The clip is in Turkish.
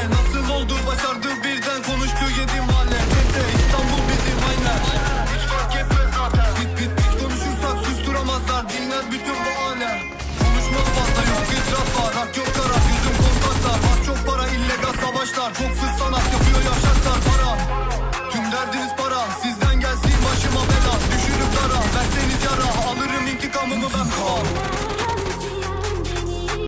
anne Nasıl oldu? Başardı birden. Konuştu yedim hale Tete İstanbul bizim aynen Hiç fark etmez zaten. Bit bit bit konuşursak susturamazlar Dinler bütün bu alem Konuşmak fazla. Yok icraat var Rak yok kara. Yüzüm kontaklar. Var çok para illegal savaşlar. Çok